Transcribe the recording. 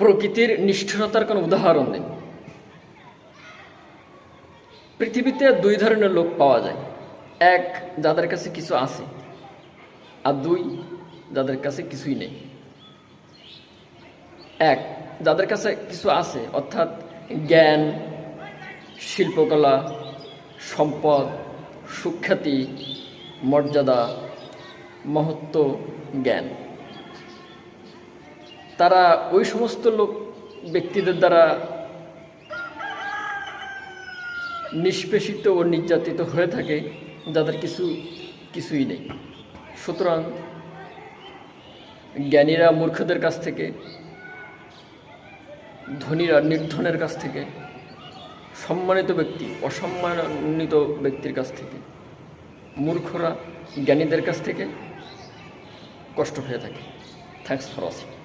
প্রকৃতির নিষ্ঠুরতার কোনো উদাহরণ নেই। পৃথিবীতে দুই ধরনের লোক পাওয়া যায়। এক, যাদের কাছে কিছু আছে, আর দুই, যাদের কাছে কিছুই নেই। এক, যাদের কাছে কিছু আছে, অর্থাৎ জ্ঞান, শিল্পকলা, সম্পদ, সুখ্যাতি, মর্যাদা, মহত্ব, জ্ঞান। তারা ওই সমস্ত লোক ব্যক্তিদের দ্বারা নিষ্পেষিত ও নির্যাতিত হয়ে থাকে, যাদের কিছু, কিছুই নেই। সুতরাং জ্ঞানীরা মূর্খদের কাছ থেকে, ধনীরা নির্ধনের কাছ থেকে, সম্মানিত ব্যক্তি, অসম্মানিত ব্যক্তির কাছ থেকে, মূর্খরা জ্ঞানীদের কাছ থেকে কষ্ট হয়ে থাকে। Thanks for watching